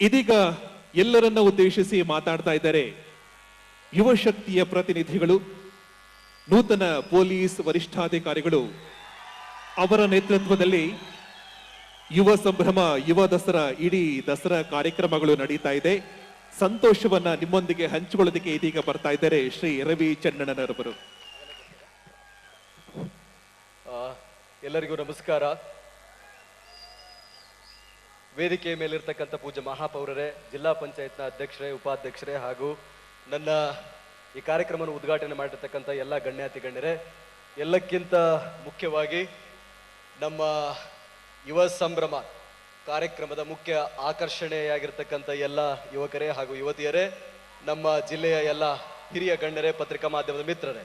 ಇದೀಗ ಎಲ್ಲರನ್ನ ಉದ್ದೇಶಿಸಿ ಮಾತಾಡ್ತಾ ಇದ್ದಾರೆ ಯುವ ಶಕ್ತಿಯ ಪ್ರತಿನಿಧಿಗಳು ನೂತನ ಪೊಲೀಸ್ ವರಿಷ್ಠಾಧಿಕಾರಿಗಳು. ಅವರ ನೇತೃತ್ವದಲ್ಲಿ ಯುವ ಸಂಭ್ರಮ ಯುವ ದಸರಾ ಇಡೀ ದಸರಾ ಕಾರ್ಯಕ್ರಮಗಳು ನಡೀತಾ ಇದೆ. ಸಂತೋಷವನ್ನ ನಿಮ್ಮೊಂದಿಗೆ ಹಂಚಿಕೊಳ್ಳೋದಕ್ಕೆ ಇದೀಗ ಬರ್ತಾ ಇದ್ದಾರೆ ಶ್ರೀ ರವಿ ಚನ್ನಣ್ಣನರವರು ಆ, ಎಲ್ಲರಿಗೂ ನಮಸ್ಕಾರ. ವೇದಿಕೆಯ ಮೇಲಿರ್ತಕ್ಕಂಥ ಪೂಜ್ಯ ಮಹಾಪೌರರೇ, ಜಿಲ್ಲಾ ಪಂಚಾಯತ್ನ ಅಧ್ಯಕ್ಷರೇ, ಉಪಾಧ್ಯಕ್ಷರೇ ಹಾಗೂ ನನ್ನ ಈ ಕಾರ್ಯಕ್ರಮವನ್ನು ಉದ್ಘಾಟನೆ ಮಾಡಿರ್ತಕ್ಕಂಥ ಎಲ್ಲ ಗಣ್ಯಾತಿ ಗಣ್ಯರೇ, ಎಲ್ಲಕ್ಕಿಂತ ಮುಖ್ಯವಾಗಿ ನಮ್ಮ ಯುವ ಸಂಭ್ರಮ ಕಾರ್ಯಕ್ರಮದ ಮುಖ್ಯ ಆಕರ್ಷಣೆಯಾಗಿರ್ತಕ್ಕಂಥ ಎಲ್ಲ ಯುವಕರೇ ಹಾಗೂ ಯುವತಿಯರೇ, ನಮ್ಮ ಜಿಲ್ಲೆಯ ಎಲ್ಲ ಹಿರಿಯ ಗಣ್ಯರೇ, ಪತ್ರಿಕಾ ಮಾಧ್ಯಮದ ಮಿತ್ರರೇ.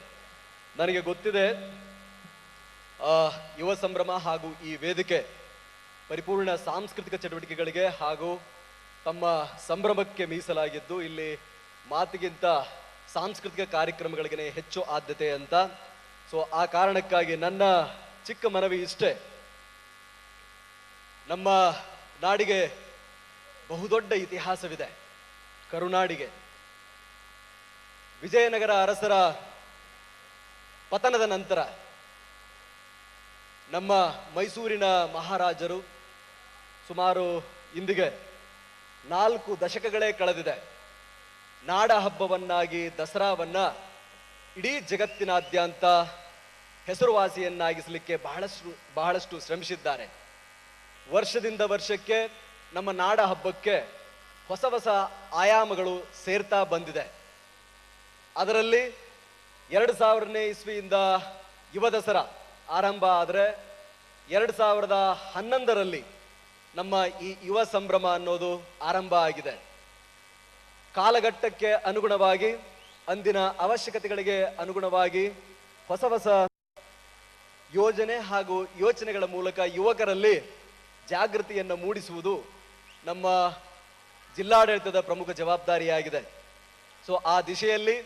ನನಗೆ ಗೊತ್ತಿದೆ ಯುವ ಸಂಭ್ರಮ ಹಾಗೂ ಈ ವೇದಿಕೆ ಪರಿಪೂರ್ಣ ಸಾಂಸ್ಕೃತಿಕ ಚಟುವಟಿಕೆಗಳಿಗೆ ಹಾಗೂ ತಮ್ಮ ಸಂಭ್ರಮಕ್ಕೆ ಮೀಸಲಾಗಿದ್ದು ಇಲ್ಲಿ ಮಾತಿಗಿಂತ ಸಾಂಸ್ಕೃತಿಕ ಕಾರ್ಯಕ್ರಮಗಳಿಗೆ ಹೆಚ್ಚು ಆದ್ಯತೆ ಅಂತ. ಸೊ ಆ ಕಾರಣಕ್ಕಾಗಿ ನನ್ನ ಚಿಕ್ಕ ಮನವಿ ಇಷ್ಟೇ. ನಮ್ಮ ನಾಡಿಗೆ ಬಹುದೊಡ್ಡ ಇತಿಹಾಸವಿದೆ. ಕರುನಾಡಿಗೆ. ವಿಜಯನಗರ ಅರಸರ ಪತನದ ನಂತರ ನಮ್ಮ ಮೈಸೂರಿನ ಮಹಾರಾಜರು ಸುಮಾರು ಇಂದಿಗೆ ನಾಲ್ಕು ದಶಕಗಳೇ ಕಳೆದಿದೆ. ನಾಡ ಹಬ್ಬವನ್ನಾಗಿ, ದಸರಾವನ್ನ ಇಡೀ ಜಗತ್ತಿನಾದ್ಯಂತ ಹೆಸರುವಾಸಿಯನ್ನಾಗಿಸಲಿಕ್ಕೆ ಬಹಳಷ್ಟು ಬಹಳಷ್ಟು ಶ್ರಮಿಸಿದ್ದಾರೆ. ವರ್ಷದಿಂದ ವರ್ಷಕ್ಕೆ ನಮ್ಮ ನಾಡ ಹಬ್ಬಕ್ಕೆ ಹೊಸ ಹೊಸ ಆಯಾಮಗಳು ಸೇರ್ತಾ ಬಂದಿದೆ. ಅದರಲ್ಲಿ ಎರಡು ಸಾವಿರನೇ ಇಸ್ವಿಯಿಂದ ಯುವ ದಸರಾ ಆರಂಭ ಆದರೆ ಎರಡು ಸಾವಿರದ ಹನ್ನೊಂದರಲ್ಲಿ ನಮ್ಮ ಈ ಯುವ ಸಂಭ್ರಮ ಅನ್ನೋದು ಆರಂಭ ಆಗಿದೆ. ಕಾಲಘಟ್ಟಕ್ಕೆ ಅನುಗುಣವಾಗಿ, ಅಂದಿನ ಅವಶ್ಯಕತೆಗಳಿಗೆ ಅನುಗುಣವಾಗಿ ಹೊಸ ಹೊಸ ಯೋಜನೆ ಹಾಗೂ ಯೋಚನೆಗಳ ಮೂಲಕ ಯುವಕರಲ್ಲಿ ಜಾಗೃತಿಯನ್ನು ಮೂಡಿಸುವುದು ನಮ್ಮ ಜಿಲ್ಲಾಡಳಿತದ ಪ್ರಮುಖ ಜವಾಬ್ದಾರಿಯಾಗಿದೆ. ಸೊ, ಆ ದಿಶೆಯಲ್ಲಿ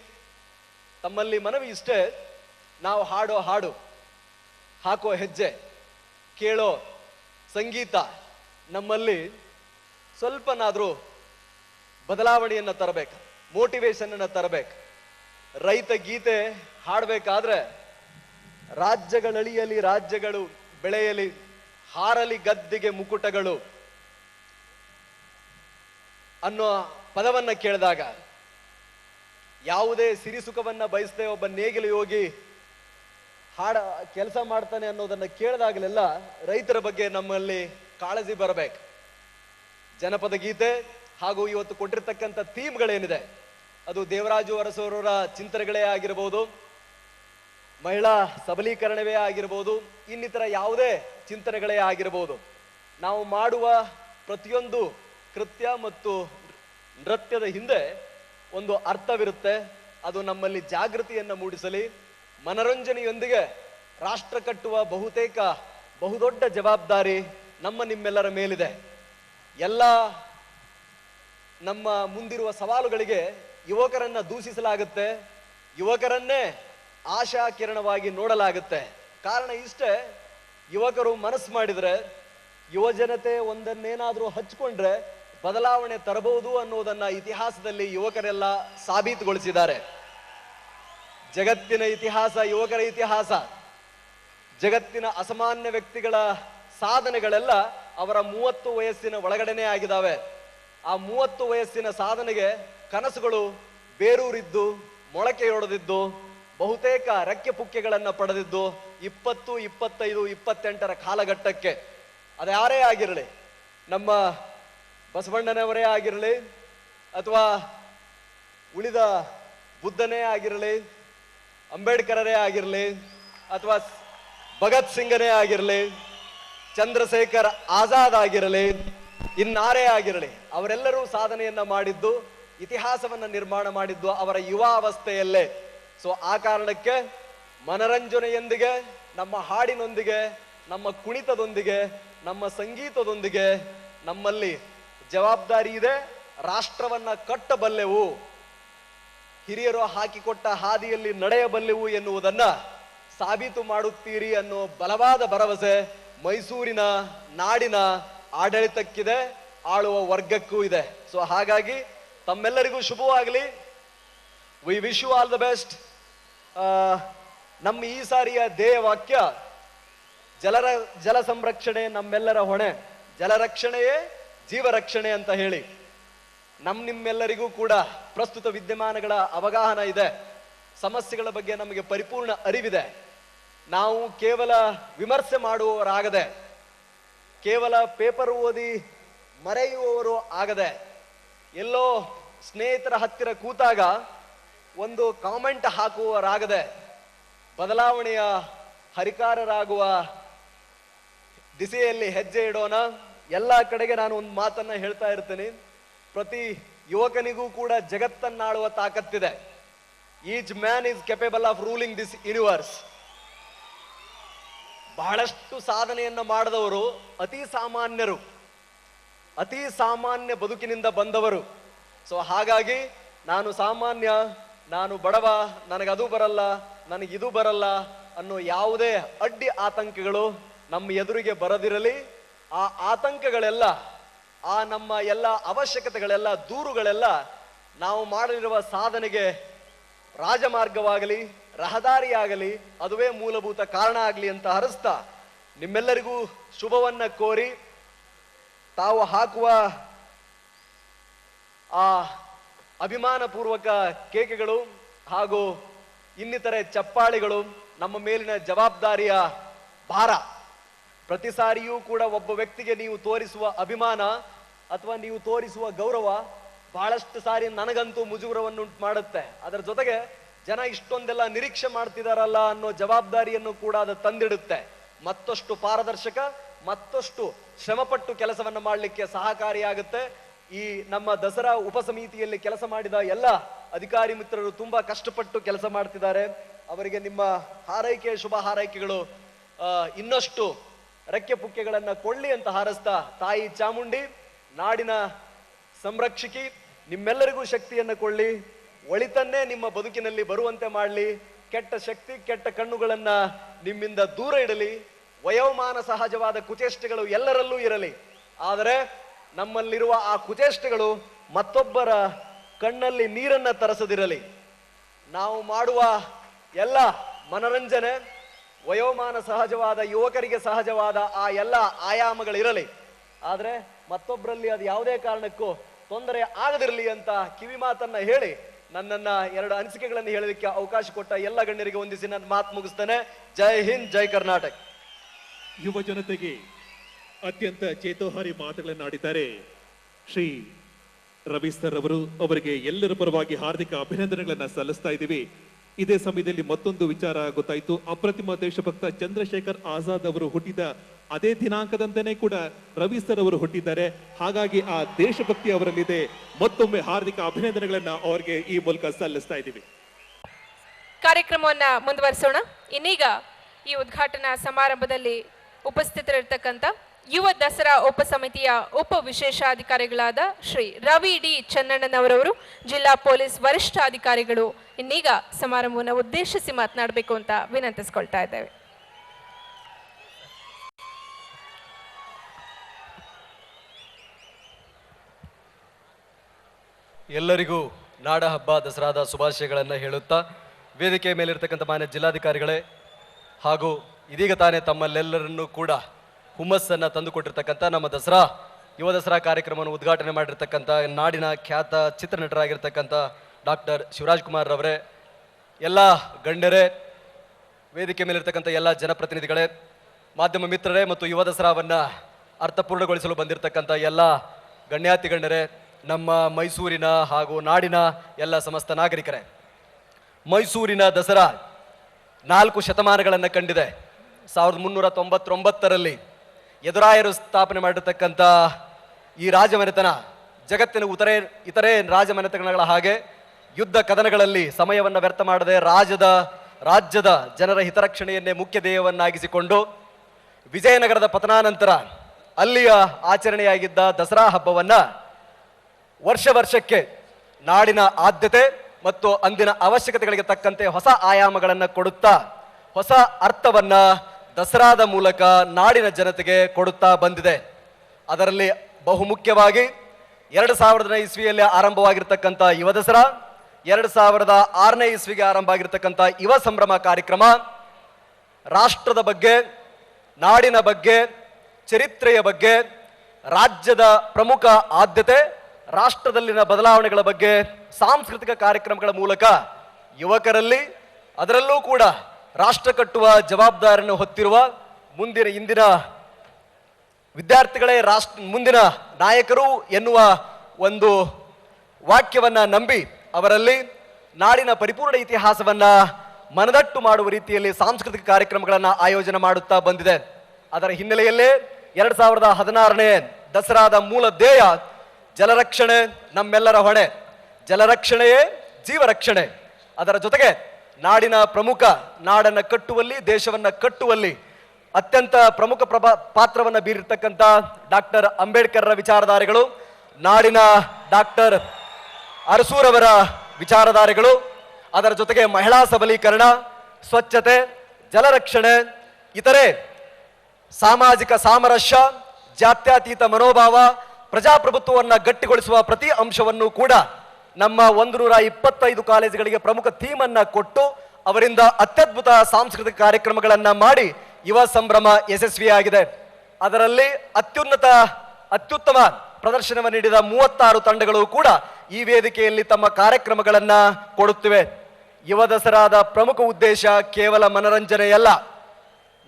ತಮ್ಮಲ್ಲಿ ಮನವಿ ಇಷ್ಟೇ, ನಾವು ಹಾಡೋ ಹಾಡು, ಹಾಕೋ ಹೆಜ್ಜೆ, ಕೇಳೋ ಸಂಗೀತ ನಮ್ಮಲ್ಲಿ ಸ್ವಲ್ಪನಾದರೂ ಬದಲಾವಣೆಯನ್ನು ತರಬೇಕು ಮೋಟಿವೇಶನ್ ಅನ್ನು ತರಬೇಕು. ರೈತ ಗೀತೆ ಹಾಡಬೇಕಾದ್ರೆ ರಾಜ್ಯಗಳಳಿಯಲಿ ರಾಜ್ಯಗಳು ಬೆಳೆಯಲಿ, ಹಾರಲಿ ಗದ್ದಿಗೆ ಮುಕುಟಗಳು ಅನ್ನೋ ಪದವನ್ನು ಕೇಳಿದಾಗ ಯಾವುದೇ ಸಿರಿಸುಖವನ್ನ ಬಯಸದೆ ಒಬ್ಬ ನೇಗಿಲು ಹೋಗಿ ಹಾಡ ಕೆಲಸ ಮಾಡ್ತಾನೆ ಅನ್ನೋದನ್ನು ಕೇಳಿದಾಗಲೆಲ್ಲ ರೈತರ ಬಗ್ಗೆ ನಮ್ಮಲ್ಲಿ ಕಾಳಜಿ ಬರಬೇಕು. ಜನಪದ ಗೀತೆ ಹಾಗೂ ಇವತ್ತು ಕೊಟ್ಟಿರ್ತಕ್ಕಂಥ ಥೀಮ್ಗಳೇನಿದೆ, ಅದು ದೇವರಾಜು ಅರಸರವರ ಚಿಂತನೆಗಳೇ ಆಗಿರ್ಬೋದು, ಮಹಿಳಾ ಸಬಲೀಕರಣವೇ ಆಗಿರ್ಬೋದು, ಇನ್ನಿತರ ಯಾವುದೇ ಚಿಂತನೆಗಳೇ ಆಗಿರ್ಬೋದು. ನಾವು ಮಾಡುವ ಪ್ರತಿಯೊಂದು ಕೃತ್ಯ ಮತ್ತು ನೃತ್ಯದ ಹಿಂದೆ ಒಂದು ಅರ್ಥವಿರುತ್ತೆ, ಅದು ನಮ್ಮಲ್ಲಿ ಜಾಗೃತಿಯನ್ನು ಮೂಡಿಸಲಿ. ಮನರಂಜನೆಯೊಂದಿಗೆ ರಾಷ್ಟ್ರ ಕಟ್ಟುವ ಬಹುತೇಕ ಬಹುದೊಡ್ಡ ಜವಾಬ್ದಾರಿ ನಮ್ಮ ನಿಮ್ಮೆಲ್ಲರ ಮೇಲಿದೆ. ಎಲ್ಲ ನಮ್ಮ ಮುಂದಿರುವ ಸವಾಲುಗಳಿಗೆ ಯುವಕರನ್ನ ದೂಷಿಸಲಾಗುತ್ತೆ. ಯುವಕರನ್ನೇ ಆಶಾ ಕಿರಣವಾಗಿ ನೋಡಲಾಗುತ್ತೆ. ಕಾರಣ ಇಷ್ಟೇ, ಯುವಕರು ಮನಸ್ಸು ಮಾಡಿದರೆ ಯುವ ಜನತೆ ಒಂದನ್ನೇನಾದ್ರೂ ಹಚ್ಕೊಂಡ್ರೆ ಬದಲಾವಣೆ ತರಬಹುದು ಅನ್ನೋದನ್ನ ಇತಿಹಾಸದಲ್ಲಿ ಯುವಕರೆಲ್ಲ ಸಾಬೀತುಗೊಳಿಸಿದ್ದಾರೆ. ಜಗತ್ತಿನ ಇತಿಹಾಸ, ಯುವಕರ ಇತಿಹಾಸ, ಜಗತ್ತಿನ ಅಸಾಮಾನ್ಯ ವ್ಯಕ್ತಿಗಳ ಸಾಧನೆಗಳೆಲ್ಲ ಅವರ ಮೂವತ್ತು ವಯಸ್ಸಿನ ಒಳಗಡೆನೆ ಆಗಿದ್ದಾವೆ ಆ ಮೂವತ್ತು ವಯಸ್ಸಿನ ಸಾಧನೆಗೆ ಕನಸುಗಳು ಬೇರೂರಿದ್ದು, ಮೊಳಕೆಯೊಡೆದಿದ್ದು, ಬಹುತೇಕ ರೆಕ್ಕೆ ಪುಕ್ಕೆಗಳನ್ನು ಪಡೆದಿದ್ದು ಇಪ್ಪತ್ತು, ಇಪ್ಪತ್ತೈದು, ಇಪ್ಪತ್ತೆಂಟರ ಕಾಲಘಟ್ಟಕ್ಕೆ. ಅದ್ಯಾರೇ ಆಗಿರಲಿ, ನಮ್ಮ ಬಸವಣ್ಣನವರೇ ಆಗಿರಲಿ ಅಥವಾ ಉಳಿದ ಬುದ್ಧನೇ ಆಗಿರಲಿ, ಅಂಬೇಡ್ಕರರೇ ಆಗಿರಲಿ ಅಥವಾ ಭಗತ್ ಸಿಂಗನೇ ಆಗಿರಲಿ ಚಂದ್ರಶೇಖರ್ ಆಜಾದ್ ಆಗಿರಲಿ, ಇನ್ನಾರೇ ಆಗಿರಲಿ, ಅವರೆಲ್ಲರೂ ಸಾಧನೆಯನ್ನ ಮಾಡಿದ್ದು, ಇತಿಹಾಸವನ್ನ ನಿರ್ಮಾಣ ಮಾಡಿದ್ದು ಅವರ ಯುವಾವಸ್ಥೆಯಲ್ಲೇ ಸೊ ಆ ಕಾರಣಕ್ಕೆ ಮನರಂಜನೆಯೊಂದಿಗೆ, ನಮ್ಮ ಹಾಡಿನೊಂದಿಗೆ, ನಮ್ಮ ಕುಣಿತದೊಂದಿಗೆ, ನಮ್ಮ ಸಂಗೀತದೊಂದಿಗೆ ನಮ್ಮಲ್ಲಿ ಜವಾಬ್ದಾರಿ ಇದೆ, ರಾಷ್ಟ್ರವನ್ನ ಕಟ್ಟಬಲ್ಲೆವು, ಹಿರಿಯರು ಹಾಕಿಕೊಟ್ಟ ಹಾದಿಯಲ್ಲಿ ನಡೆಯಬಲ್ಲೆವು ಎನ್ನುವುದನ್ನ ಸಾಬೀತು ಮಾಡುತ್ತೀರಿ ಅನ್ನೋ ಬಲವಾದ ಭರವಸೆ ಮೈಸೂರಿನ ನಾಡಿನ ಆಡಳಿತಕ್ಕಿದೆ, ಆಳುವ ವರ್ಗಕ್ಕೂ ಇದೆ. ಸೊ ಹಾಗಾಗಿ ತಮ್ಮೆಲ್ಲರಿಗೂ ಶುಭವಾಗಲಿ. We wish you all the best ನಮ್ಮ ಈ ಸಾರಿಯ ಧ್ಯೇಯ ವಾಕ್ಯ, ಜಲರ, ಜಲ ಸಂರಕ್ಷಣೆ ನಮ್ಮೆಲ್ಲರ ಹೊಣೆ. ಜಲರಕ್ಷಣೆಯೇ ಜೀವರಕ್ಷಣೆ ಅಂತ ಹೇಳಿ. ನಮ್ಮ ನಿಮ್ಮೆಲ್ಲರಿಗೂ ಕೂಡ ಪ್ರಸ್ತುತ ವಿದ್ಯಮಾನಗಳ ಅವಗಾಹನ ಇದೆ. ಸಮಸ್ಯೆಗಳ ಬಗ್ಗೆ ನಮಗೆ ಪರಿಪೂರ್ಣ ಅರಿವಿದೆ. ನಾವು ಕೇವಲ ವಿಮರ್ಶೆ ಮಾಡುವವರಾಗದೆ, ಕೇವಲ ಪೇಪರ್ ಓದಿ ಮರೆಯುವವರು ಆಗದೆ, ಎಲ್ಲೋ ಸ್ನೇಹಿತರ ಹತ್ತಿರ ಕೂತಾಗ ಒಂದು ಕಾಮೆಂಟ್ ಹಾಕುವವರಾಗದೆ, ಬದಲಾವಣೆಯ ಹರಿಕಾರರಾಗುವ ದಿಸೆಯಲ್ಲಿ ಹೆಜ್ಜೆ ಇಡೋಣ. ಎಲ್ಲ ಕಡೆಗೆ ನಾನು ಒಂದು ಮಾತನ್ನು ಹೇಳ್ತಾ ಇರ್ತೇನೆ. ಪ್ರತಿ ಯುವಕನಿಗೂ ಕೂಡ ಜಗತ್ತನ್ನಾಳುವ ತಾಕತ್ತಿದೆ. Each man is capable of ruling this universe. ಬಹಳಷ್ಟು ಸಾಧನೆಯನ್ನು ಮಾಡಿದವರು ಅತಿ ಸಾಮಾನ್ಯರು, ಅತಿ ಸಾಮಾನ್ಯ ಬದುಕಿನಿಂದ ಬಂದವರು. ಸೊ ಹಾಗಾಗಿ ನಾನು ಸಾಮಾನ್ಯ, ನಾನು ಬಡವ, ನನಗದು ಬರಲ್ಲ ನನಗಿದು ಬರಲ್ಲ ಅನ್ನೋ ಯಾವುದೇ ಅಡ್ಡಿ ಆತಂಕಗಳು ನಮ್ಮ ಎದುರಿಗೆ ಬರದಿರಲಿ. ಆ ಆತಂಕಗಳೆಲ್ಲ, ಆ ನಮ್ಮ ಎಲ್ಲ ಅವಶ್ಯಕತೆಗಳೆಲ್ಲ, ದೂರುಗಳೆಲ್ಲ ನಾವು ಮಾಡಲಿರುವ ಸಾಧನೆಗೆ ರಾಜಮಾರ್ಗವಾಗಲಿ ರಹದಾರಿಯಾಗಲಿ, ಅದುವೇ ಮೂಲಭೂತ ಕಾರಣ ಆಗಲಿ ಅಂತ ಹರಿಸ್ತಾ ನಿಮ್ಮೆಲ್ಲರಿಗೂ ಶುಭವನ್ನ ಕೋರಿ ತಾವು ಹಾಕುವ ಆ ಅಭಿಮಾನಪೂರ್ವಕ ಕೇಕೆಗಳು ಹಾಗೂ ಇನ್ನಿತರೆ ಚಪ್ಪಾಳಿಗಳು ನಮ್ಮ ಮೇಲಿನ ಜವಾಬ್ದಾರಿಯ ಭಾರ. ಪ್ರತಿ ಸಾರಿಯೂ ಕೂಡ ಒಬ್ಬ ವ್ಯಕ್ತಿಗೆ ನೀವು ತೋರಿಸುವ ಅಭಿಮಾನ ಅಥವಾ ನೀವು ತೋರಿಸುವ ಗೌರವ ಬಹಳಷ್ಟು ಸಾರಿ ನನಗಂತೂ ಮುಜುಗರವನ್ನುಂಟು ಮಾಡುತ್ತೆ. ಅದರ ಜೊತೆಗೆ ಜನ ಇಷ್ಟೊಂದೆಲ್ಲ ನಿರೀಕ್ಷೆ ಮಾಡ್ತಿದಾರಲ್ಲ ಅನ್ನೋ ಜವಾಬ್ದಾರಿಯನ್ನು ಕೂಡ ಅದು ತಂದಿಡುತ್ತೆ. ಮತ್ತಷ್ಟು ಪಾರದರ್ಶಕ, ಮತ್ತಷ್ಟು ಶ್ರಮಪಟ್ಟು ಕೆಲಸವನ್ನು ಮಾಡಲಿಕ್ಕೆ ಸಹಕಾರಿಯಾಗುತ್ತೆ. ಈ ನಮ್ಮ ದಸರಾ ಉಪಸಮಿತಿಯಲ್ಲಿ ಕೆಲಸ ಮಾಡಿದ ಎಲ್ಲ ಅಧಿಕಾರಿ ಮಿತ್ರರು ತುಂಬಾ ಕಷ್ಟಪಟ್ಟು ಕೆಲಸ ಮಾಡ್ತಿದ್ದಾರೆ. ಅವರಿಗೆ ನಿಮ್ಮ ಹಾರೈಕೆ, ಶುಭ ಹಾರೈಕೆಗಳು ಇನ್ನಷ್ಟು ರೆಕ್ಕೆ ಪುಕ್ಕೆಗಳನ್ನು ಕೊಳ್ಳಿ ಅಂತ ಹಾರಸ್ತಾ ತಾಯಿ ಚಾಮುಂಡಿ, ನಾಡಿನ ಸಂರಕ್ಷಕಿ, ನಿಮ್ಮೆಲ್ಲರಿಗೂ ಶಕ್ತಿಯನ್ನು ಕೊಳ್ಳಿ ಒಳಿತನ್ನೇ ನಿಮ್ಮ ಬದುಕಿನಲ್ಲಿ ಬರುವಂತೆ ಮಾಡಲಿ. ಕೆಟ್ಟ ಶಕ್ತಿ, ಕೆಟ್ಟ ಕಣ್ಣುಗಳನ್ನ ನಿಮ್ಮಿಂದ ದೂರ ಇಡಲಿ. ವಯೋಮಾನ ಸಹಜವಾದ ಕುಚೇಷ್ಟೆಗಳು ಎಲ್ಲರಲ್ಲೂ ಇರಲಿ. ಆದರೆ ನಮ್ಮಲ್ಲಿರುವ ಆ ಕುಚೇಷ್ಟೆಗಳು ಮತ್ತೊಬ್ಬರ ಕಣ್ಣಲ್ಲಿ ನೀರನ್ನ ತರಸದಿರಲಿ. ನಾವು ಮಾಡುವ ಎಲ್ಲ ಮನರಂಜನೆ, ವಯೋಮಾನ ಸಹಜವಾದ, ಯುವಕರಿಗೆ ಸಹಜವಾದ ಆ ಎಲ್ಲ ಆಯಾಮಗಳಿರಲಿ. ಆದರೆ ಮತ್ತೊಬ್ಬರಲ್ಲಿ ಅದು ಯಾವುದೇ ಕಾರಣಕ್ಕೂ ತೊಂದರೆ ಆಗದಿರಲಿ ಅಂತ ಕಿವಿ ಮಾತನ್ನ ಹೇಳಿ ನನ್ನನ್ನ ಎರಡು ಅನಿಸಿಕೆಗಳನ್ನು ಹೇಳಲಿಕ್ಕೆ ಅವಕಾಶ ಕೊಟ್ಟ ಎಲ್ಲ ಗಣ್ಯರಿಗೆ ಹೊಂದಿಸಿ ನನ್ನ ಮಾತು ಮುಗಿಸ್ತೇನೆ. ಜೈ ಹಿಂದ್, ಜೈ ಕರ್ನಾಟಕ. ಯುವ ಜನತೆಗೆ ಅತ್ಯಂತ ಚೇತೋಹಾರಿ ಮಾತುಗಳನ್ನಾಡಿದ್ದಾರೆ ಶ್ರೀ ರವಿ ಸರ್ ಅವರು ಅವರಿಗೆ ಎಲ್ಲರ ಪರವಾಗಿ ಹಾರ್ದಿಕ ಅಭಿನಂದನೆಗಳನ್ನ ಸಲ್ಲಿಸ್ತಾ ಇದ್ದೀವಿ. ಇದೇ ಸಮಯದಲ್ಲಿ ಮತ್ತೊಂದು ವಿಚಾರ ಗೊತ್ತಾಯಿತು. ಅಪ್ರತಿಮ ದೇಶಭಕ್ತ ಚಂದ್ರಶೇಖರ್ ಆಜಾದ್ ಅವರು ಹುಟ್ಟಿದ ಅದೇ ದಿನಾಂಕದಂತೆಯೇ ಕೂಡ ರವಿ ಸರ್ ಅವರು ಹುಟ್ಟಿದ್ದಾರೆ. ಹಾಗಾಗಿ ಆ ದೇಶಭಕ್ತಿ ಅವರಲ್ಲಿದೆ. ಮತ್ತೊಮ್ಮೆ ಹಾರ್ದಿಕ ಅಭಿನಂದನೆಗಳನ್ನ ಅವರಿಗೆ ಈ ಮೂಲಕ ಸಲ್ಲಿಸ್ತಾ ಇದ್ದೀವಿ. ಕಾರ್ಯಕ್ರಮವನ್ನ ಮುಂದುವರಿಸೋಣ. ಇನ್ನೀಗ ಈ ಉದ್ಘಾಟನಾ ಸಮಾರಂಭದಲ್ಲಿ ಉಪಸ್ಥಿತರಿರ್ತಕ್ಕಂಥ ಯುವ ದಸರಾ ಉಪ ಸಮಿತಿಯ ಉಪ ವಿಶೇಷಾಧಿಕಾರಿಗಳಾದ ಶ್ರೀ ರವಿ ಡಿ ಚನ್ನಣ್ಣನವರವರು, ಜಿಲ್ಲಾ ಪೊಲೀಸ್ ವರಿಷ್ಠಾಧಿಕಾರಿಗಳು ಇನ್ನೀಗ ಸಮಾರಂಭವನ್ನು ಉದ್ದೇಶಿಸಿ ಮಾತನಾಡಬೇಕು ಅಂತ ವಿನಂತಿಸ್ಕೊಳ್ತಾ ಇದ್ದೇವೆ. ಎಲ್ಲರಿಗೂ ನಾಡ ಹಬ್ಬ ದಸರಾದ ಶುಭಾಶಯಗಳನ್ನು ಹೇಳುತ್ತಾ, ವೇದಿಕೆಯ ಮೇಲಿರ್ತಕ್ಕಂಥ ಮಾನ್ಯ ಜಿಲ್ಲಾಧಿಕಾರಿಗಳೇ ಹಾಗೂ ಇದೀಗ ತಾನೇ ತಮ್ಮಲ್ಲೆಲ್ಲರನ್ನೂ ಕೂಡ ಹುಮ್ಮಸ್ಸನ್ನು ತಂದುಕೊಟ್ಟಿರ್ತಕ್ಕಂಥ ನಮ್ಮ ದಸರಾ, ಯುವ ದಸರಾ ಕಾರ್ಯಕ್ರಮವನ್ನು ಉದ್ಘಾಟನೆ ಮಾಡಿರ್ತಕ್ಕಂಥ ನಾಡಿನ ಖ್ಯಾತ ಚಿತ್ರನಟರಾಗಿರ್ತಕ್ಕಂಥ ಡಾಕ್ಟರ್ ಶಿವರಾಜ್ ಕುಮಾರ್ ರವರೇ, ಎಲ್ಲ ಗಣ್ಯರೇ, ವೇದಿಕೆ ಮೇಲಿರ್ತಕ್ಕಂಥ ಎಲ್ಲ ಜನಪ್ರತಿನಿಧಿಗಳೇ, ಮಾಧ್ಯಮ ಮಿತ್ರರೇ ಮತ್ತು ಯುವ ದಸರಾವನ್ನು ಅರ್ಥಪೂರ್ಣಗೊಳಿಸಲು ಬಂದಿರತಕ್ಕಂಥ ಎಲ್ಲ ಗಣ್ಯಾತಿ ಗಣ್ಯರೇ, ನಮ್ಮ ಮೈಸೂರಿನ ಹಾಗೂ ನಾಡಿನ ಎಲ್ಲ ಸಮಸ್ತ ನಾಗರಿಕರೇ, ಮೈಸೂರಿನ ದಸರಾ ನಾಲ್ಕು ಶತಮಾನಗಳನ್ನು ಕಂಡಿದೆ. ಸಾವಿರದ ಮುನ್ನೂರ ತೊಂಬತ್ತೊಂಬತ್ತರಲ್ಲಿ ಎದುರಾಯರು ಸ್ಥಾಪನೆ ಮಾಡಿರ್ತಕ್ಕಂಥ ಈ ರಾಜಮನೆತನ, ಜಗತ್ತಿನ ಉತರೆ ಇತರೆ ರಾಜಮನೆತನಗಳ ಹಾಗೆ ಯುದ್ಧ ಕದನಗಳಲ್ಲಿ ಸಮಯವನ್ನು ವ್ಯರ್ಥ ಮಾಡದೆ ರಾಜ್ಯದ ರಾಜ್ಯದ ಜನರ ಹಿತರಕ್ಷಣೆಯನ್ನೇ ಮುಖ್ಯ ಧ್ಯೇಯವನ್ನಾಗಿಸಿಕೊಂಡು ವಿಜಯನಗರದ ಪತನಾನಂತರ ಅಲ್ಲಿಯ ಆಚರಣೆಯಾಗಿದ್ದ ದಸರಾ ಹಬ್ಬವನ್ನು ವರ್ಷ ವರ್ಷಕ್ಕೆ ನಾಡಿನ ಆದ್ಯತೆ ಮತ್ತು ಅಂದಿನ ಅವಶ್ಯಕತೆಗಳಿಗೆ ತಕ್ಕಂತೆ ಹೊಸ ಆಯಾಮಗಳನ್ನು ಕೊಡುತ್ತಾ, ಹೊಸ ಅರ್ಥವನ್ನು ದಸರಾದ ಮೂಲಕ ನಾಡಿನ ಜನತೆಗೆ ಕೊಡುತ್ತಾ ಬಂದಿದೆ. ಅದರಲ್ಲಿ ಬಹುಮುಖ್ಯವಾಗಿ ಎರಡು ಸಾವಿರದ ಇಸ್ವಿಯಲ್ಲಿ ಆರಂಭವಾಗಿರ್ತಕ್ಕಂಥ ಯುವ ದಸರಾ ಎರಡು ಸಾವಿರದ ಆರನೇ ಇಸ್ವಿಗೆ ಆರಂಭ ಆಗಿರ್ತಕ್ಕಂಥ ಯುವ ಸಂಭ್ರಮ ಕಾರ್ಯಕ್ರಮ, ರಾಷ್ಟ್ರದ ಬಗ್ಗೆ, ನಾಡಿನ ಬಗ್ಗೆ, ಚರಿತ್ರೆಯ ಬಗ್ಗೆ, ರಾಜ್ಯದ ಪ್ರಮುಖ ಆದ್ಯತೆ, ರಾಷ್ಟ್ರದಲ್ಲಿನ ಬದಲಾವಣೆಗಳ ಬಗ್ಗೆ, ಸಾಂಸ್ಕೃತಿಕ ಕಾರ್ಯಕ್ರಮಗಳ ಮೂಲಕ ಯುವಕರಲ್ಲಿ, ಅದರಲ್ಲೂ ಕೂಡ ರಾಷ್ಟ್ರ ಕಟ್ಟುವ ಜವಾಬ್ದಾರಿಯನ್ನು ಹೊತ್ತಿರುವ ಮುಂದಿನ, ಇಂದಿನ ವಿದ್ಯಾರ್ಥಿಗಳೇ, ರಾಷ್ಟ್ರ, ಮುಂದಿನ ನಾಯಕರು ಎನ್ನುವ ಒಂದು ವಾಕ್ಯವನ್ನು ನಂಬಿ ಅವರಲ್ಲಿ ನಾಡಿನ ಪರಿಪೂರ್ಣ ಇತಿಹಾಸವನ್ನ ಮನದಟ್ಟು ಮಾಡುವ ರೀತಿಯಲ್ಲಿ ಸಾಂಸ್ಕೃತಿಕ ಕಾರ್ಯಕ್ರಮಗಳನ್ನು ಆಯೋಜನೆ ಮಾಡುತ್ತಾ ಬಂದಿದೆ. ಅದರ ಹಿನ್ನೆಲೆಯಲ್ಲೇ ಎರಡ್ ಸಾವಿರದ ಹದಿನಾರನೇ ದಸರಾದ ಮೂಲ ಧ್ಯೇಯ, ಜಲರಕ್ಷಣೆ ನಮ್ಮೆಲ್ಲರ ಹೊಣೆ. ಜಲರಕ್ಷಣೆಯೇ ಜೀವರಕ್ಷಣೆ. ಅದರ ಜೊತೆಗೆ ನಾಡಿನ ಪ್ರಮುಖ ನಾಡನ್ನು ಕಟ್ಟುವಲ್ಲಿ, ದೇಶವನ್ನ ಕಟ್ಟುವಲ್ಲಿ ಅತ್ಯಂತ ಪ್ರಮುಖ ಪ್ರಭಾ, ಪಾತ್ರವನ್ನು ಬೀರಿರ್ತಕ್ಕಂಥ ಡಾಕ್ಟರ್ ಅಂಬೇಡ್ಕರ್ರ ವಿಚಾರಧಾರೆಗಳು ನಾಡಿನ ಡಾಕ್ಟರ್ ಅರಸೂರವರ ವಿಚಾರಧಾರೆಗಳು, ಅದರ ಜೊತೆಗೆ ಮಹಿಳಾ ಸಬಲೀಕರಣ, ಸ್ವಚ್ಛತೆ, ಜಲರಕ್ಷಣೆ, ಇತರೆ ಸಾಮಾಜಿಕ ಸಾಮರಸ್ಯ, ಜಾತ್ಯತೀತ ಮನೋಭಾವ, ಪ್ರಜಾಪ್ರಭುತ್ವವನ್ನು ಗಟ್ಟಿಗೊಳಿಸುವ ಪ್ರತಿ ಅಂಶವನ್ನು ಕೂಡ ನಮ್ಮ ಒಂದು ನೂರ ಇಪ್ಪತ್ತೈದು ಕಾಲೇಜುಗಳಿಗೆ ಪ್ರಮುಖ ಥೀಮನ್ನು ಕೊಟ್ಟು ಅವರಿಂದ ಅತ್ಯದ್ಭುತ ಸಾಂಸ್ಕೃತಿಕ ಕಾರ್ಯಕ್ರಮಗಳನ್ನು ಮಾಡಿ ಯುವ ಸಂಭ್ರಮ ಯಶಸ್ವಿಯಾಗಿದೆ. ಅದರಲ್ಲಿ ಅತ್ಯುನ್ನತ, ಅತ್ಯುತ್ತಮ ಪ್ರದರ್ಶನವನ್ನು ನೀಡಿದ ಮೂವತ್ತಾರು ತಂಡಗಳು ಕೂಡ ಈ ವೇದಿಕೆಯಲ್ಲಿ ತಮ್ಮ ಕಾರ್ಯಕ್ರಮಗಳನ್ನು ಕೊಡುತ್ತಿವೆ. ಯುವ ದಸರಾದ ಪ್ರಮುಖ ಉದ್ದೇಶ ಕೇವಲ ಮನರಂಜನೆಯಲ್ಲ.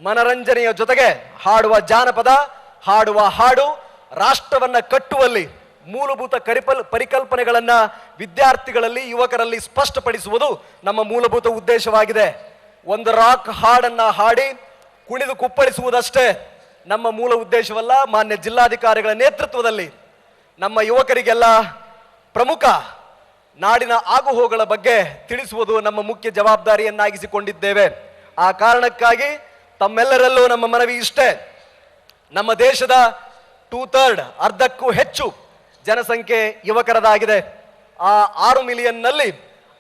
ಮನರಂಜನೆಯ ಜೊತೆಗೆ ಹಾಡುವ ಜಾನಪದ, ಹಾಡುವ ಹಾಡು, ರಾಷ್ಟ್ರವನ್ನ ಕಟ್ಟುವಲ್ಲಿ ಮೂಲಭೂತ ಕರಿಪಲ್, ಪರಿಕಲ್ಪನೆಗಳನ್ನು ವಿದ್ಯಾರ್ಥಿಗಳಲ್ಲಿ, ಯುವಕರಲ್ಲಿ ಸ್ಪಷ್ಟಪಡಿಸುವುದು ನಮ್ಮ ಮೂಲಭೂತ ಉದ್ದೇಶವಾಗಿದೆ. ಒಂದು ರಾಕ್ ಹಾಡನ್ನ ಹಾಡಿ, ಕುಣಿದು ಕುಪ್ಪಳಿಸುವುದಷ್ಟೇ. ನಮ್ಮ ಮೂಲ ಉದ್ದೇಶವಲ್ಲ ಮಾನ್ಯ ಜಿಲ್ಲಾಧಿಕಾರಿಗಳ ನೇತೃತ್ವದಲ್ಲಿ ನಮ್ಮ ಯುವಕರಿಗೆಲ್ಲ ಪ್ರಮುಖ ನಾಡಿನ ಆಗುಹೋಗಳ ಬಗ್ಗೆ ತಿಳಿಸುವುದು ನಮ್ಮ ಮುಖ್ಯ ಜವಾಬ್ದಾರಿಯನ್ನಾಗಿಸಿಕೊಂಡಿದ್ದೇವೆ. ಆ ಕಾರಣಕ್ಕಾಗಿ ತಮ್ಮೆಲ್ಲರಲ್ಲೂ ನಮ್ಮ ಮನವಿ ಇಷ್ಟೇ. ನಮ್ಮ ದೇಶದ ಟೂ ಥರ್ಡ್ ಅರ್ಧಕ್ಕೂ ಹೆಚ್ಚು ಜನಸಂಖ್ಯೆ ಯುವಕರದಾಗಿದೆ. ಆ ಆರು ಮಿಲಿಯನ್ನಲ್ಲಿ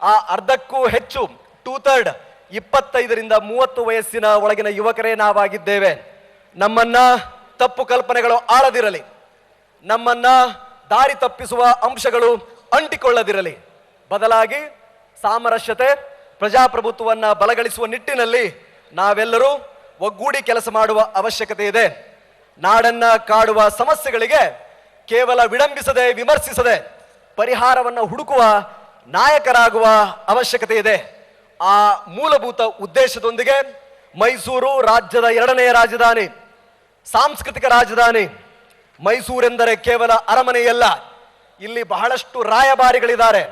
ಆ ಅರ್ಧಕ್ಕೂ ಹೆಚ್ಚು ಟೂ ಥರ್ಡ್ ಇಪ್ಪತ್ತೈದರಿಂದ ಮೂವತ್ತು ವಯಸ್ಸಿನ ಒಳಗಿನ ಯುವಕರೇ ನಾವಾಗಿದ್ದೇವೆ. ನಮ್ಮನ್ನ ತಪ್ಪು ಕಲ್ಪನೆಗಳು ಆಳದಿರಲಿ, ನಮ್ಮನ್ನ ದಾರಿ ತಪ್ಪಿಸುವ ಅಂಶಗಳು ಅಂಟಿಕೊಳ್ಳದಿರಲಿ. ಬದಲಾಗಿ ಸಾಮರಸ್ಯತೆ, ಪ್ರಜಾಪ್ರಭುತ್ವವನ್ನ ಬಲಗಳಿಸುವ ನಿಟ್ಟಿನಲ್ಲಿ ನಾವೆಲ್ಲರೂ ಒಗ್ಗೂಡಿ ಕೆಲಸ ಮಾಡುವ ಅವಶ್ಯಕತೆ ಇದೆ. ನಾಡನ್ನ ಕಾಡುವ ಸಮಸ್ಯೆಗಳಿಗೆ ಕೇವಲ ವಿಡಂಬಿಸದೆ ವಿಮರ್ಶಿಸದೆ ಪರಿಹಾರವನ್ನು ಹುಡುಕುವ ನಾಯಕರಾಗುವ ಅವಶ್ಯಕತೆ ಇದೆ. ಆ ಮೂಲಭೂತ ಉದ್ದೇಶದೊಂದಿಗೆ ಮೈಸೂರು ರಾಜ್ಯದ ಎರಡನೆಯ ರಾಜಧಾನಿ ಸಾಂಸ್ಕೃತಿಕ ರಾಜಧಾನಿ ಮೈಸೂರೆಂದರೆ ಕೇವಲ ಅರಮನೆಯಲ್ಲ, ಇಲ್ಲಿ ಬಹಳಷ್ಟು ರಾಯಭಾರಿಗಳಿದ್ದಾರೆ.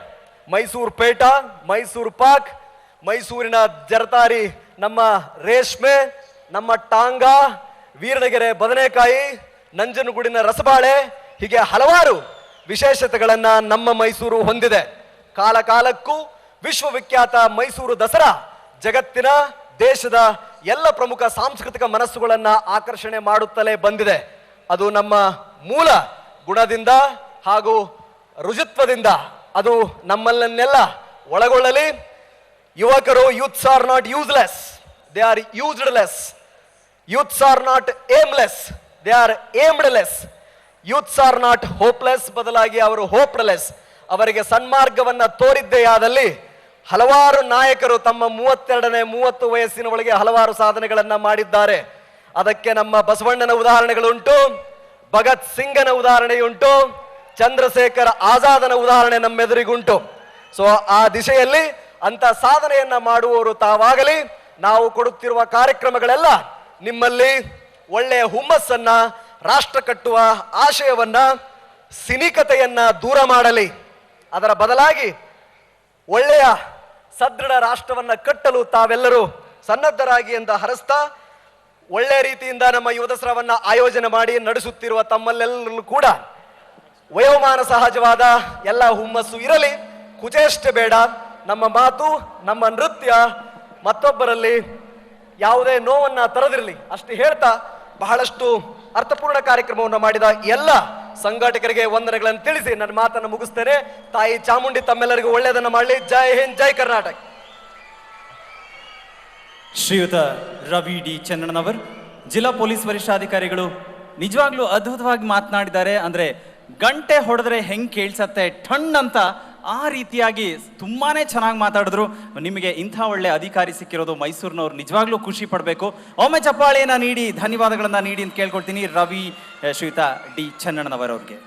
ಮೈಸೂರು ಪೇಟ, ಮೈಸೂರು ಪಾಕ್, ಮೈಸೂರಿನ ಜರತಾರಿ, ನಮ್ಮ ರೇಷ್ಮೆ, ನಮ್ಮ ಟಾಂಗಾ, ವೀರನಗೆರೆ ಬದನೆಕಾಯಿ, ನಂಜನಗೂಡಿನ ರಸಬಾಳೆ, ಹೀಗೆ ಹಲವಾರು ವಿಶೇಷತೆಗಳನ್ನು ನಮ್ಮ ಮೈಸೂರು ಹೊಂದಿದೆ. ಕಾಲಕಾಲಕ್ಕೂ ವಿಶ್ವವಿಖ್ಯಾತ ಮೈಸೂರು ದಸರಾ ಜಗತ್ತಿನ ದೇಶದ ಎಲ್ಲ ಪ್ರಮುಖ ಸಾಂಸ್ಕೃತಿಕ ಮನಸ್ಸುಗಳನ್ನು ಆಕರ್ಷಣೆ ಮಾಡುತ್ತಲೇ ಬಂದಿದೆ. ಅದು ನಮ್ಮ ಮೂಲ ಗುಣದಿಂದ ಹಾಗೂ ರುಜುತ್ವದಿಂದ. ಅದು ನಮ್ಮಲ್ಲನ್ನೆಲ್ಲ ಒಳಗೊಳ್ಳಲಿ. ಯುವಕರು youths are not useless they are used less youths are not aimless they are aimed less youths are not hopeless ಬದಲಾಗಿ ಅವರು ಹೋಪ್ಲೆಸ್ ಅವರಿಗೆ ಸನ್ಮಾರ್ಗವನ್ನು ತೋರಿದ್ದೇ ಆದಲ್ಲಿ ಹಲವಾರು ನಾಯಕರು ತಮ್ಮ ಮೂವತ್ತೆರಡನೇ, ಮೂವತ್ತು ವಯಸ್ಸಿನ ಒಳಗೆ ಹಲವಾರು ಸಾಧನೆಗಳನ್ನ ಮಾಡಿದ್ದಾರೆ. ಅದಕ್ಕೆ ನಮ್ಮ ಬಸವಣ್ಣನ ಉದಾಹರಣೆಗಳುಂಟು, ಭಗತ್ ಸಿಂಗನ ಉದಾಹರಣೆಯುಂಟು, ಚಂದ್ರಶೇಖರ್ ಆಜಾದನ ಉದಾಹರಣೆ ನಮ್ಮೆದುರಿಗುಂಟು. ಸೊ ಆ ದಿಶೆಯಲ್ಲಿ ಅಂತ ಸಾಧನೆಯನ್ನ ಮಾಡುವವರು ತಾವಾಗಲಿ, ನಾವು ಕೊಡುತ್ತಿರುವ ಕಾರ್ಯಕ್ರಮಗಳೆಲ್ಲ ನಿಮ್ಮಲ್ಲಿ ಒಳ್ಳೆಯ ಹುಮ್ಮಸ್ಸನ್ನ, ರಾಷ್ಟ್ರ ಕಟ್ಟುವ ಆಶಯವನ್ನ, ಸಿನಿಕತೆಯನ್ನ ದೂರ ಮಾಡಲಿ. ಅದರ ಬದಲಾಗಿ ಒಳ್ಳೆಯ ಸದೃಢ ರಾಷ್ಟ್ರವನ್ನು ಕಟ್ಟಲು ತಾವೆಲ್ಲರೂ ಸನ್ನದ್ಧರಾಗಿ ಅಂತ ಹರಸ್ತಾ ಒಳ್ಳೆ ರೀತಿಯಿಂದ ನಮ್ಮ ಯುವ ದಸರಾವನ್ನ ಆಯೋಜನೆ ಮಾಡಿ ನಡೆಸುತ್ತಿರುವ ತಮ್ಮಲ್ಲೆಲ್ಲರೂ ಕೂಡ ವಯೋಮಾನ ಸಹಜವಾದ ಎಲ್ಲ ಹುಮ್ಮಸ್ಸು ಇರಲಿ ಕುಚೇಷ್ಟೆ ಬೇಡ. ನಮ್ಮ ಮಾತು, ನಮ್ಮ ನೃತ್ಯ ಮತ್ತೊಬ್ಬರಲ್ಲಿ ಯಾವುದೇ ನೋವನ್ನ ತರದಿರಲಿ. ಅಷ್ಟು ಹೇಳ್ತಾ ಬಹಳಷ್ಟು ಅರ್ಥಪೂರ್ಣ ಕಾರ್ಯಕ್ರಮವನ್ನು ಮಾಡಿದ ಎಲ್ಲ ಸಂಘಟಕರಿಗೆ ವಂದನೆಗಳನ್ನು ತಿಳಿಸಿ ನನ್ನ ಮಾತನ್ನು ಮುಗಿಸ್ತೇನೆ. ತಾಯಿ ಚಾಮುಂಡಿ ತಮ್ಮೆಲ್ಲರಿಗೂ ಒಳ್ಳೆಯದನ್ನು ಮಾಡಲಿ. ಜೈ ಹಿಂದ್, ಜೈ ಕರ್ನಾಟಕ. ಶ್ರೀಯುತ ರವಿ ಡಿ ಚಂದ್ರನವರ್ ಜಿಲ್ಲಾ ಪೊಲೀಸ್ ವರಿಷ್ಠಾಧಿಕಾರಿಗಳು ನಿಜವಾಗ್ಲೂ ಅದ್ಭುತವಾಗಿ ಮಾತನಾಡಿದ್ದಾರೆ. ಅಂದ್ರೆ ಗಂಟೆ ಹೊಡೆದ್ರೆ ಹೆಂಗ್ ಕೇಳಿಸತ್ತೆ ಠಣ್ ಅಂತ ಆ ರೀತಿಯಾಗಿ ತುಂಬಾನೇ ಚೆನ್ನಾಗಿ ಮಾತಾಡಿದ್ರು. ನಿಮಗೆ ಇಂಥ ಒಳ್ಳೆ ಅಧಿಕಾರಿ ಸಿಕ್ಕಿರೋದು ಮೈಸೂರಿನವ್ರು. ನಿಜವಾಗ್ಲೂ ಖುಷಿ ಪಡಬೇಕು. ಒಮ್ಮೆ ಚಪ್ಪಾಳೆಯನ್ನು ನೀಡಿ, ಧನ್ಯವಾದಗಳನ್ನು ನೀಡಿ ಅಂತ ಕೇಳ್ಕೊಳ್ತೀನಿ. ರವಿ ಶ್ರೀತಾ ಡಿ, ಚೆನ್ನಣ್ಣನವರವ್ರಿಗೆ.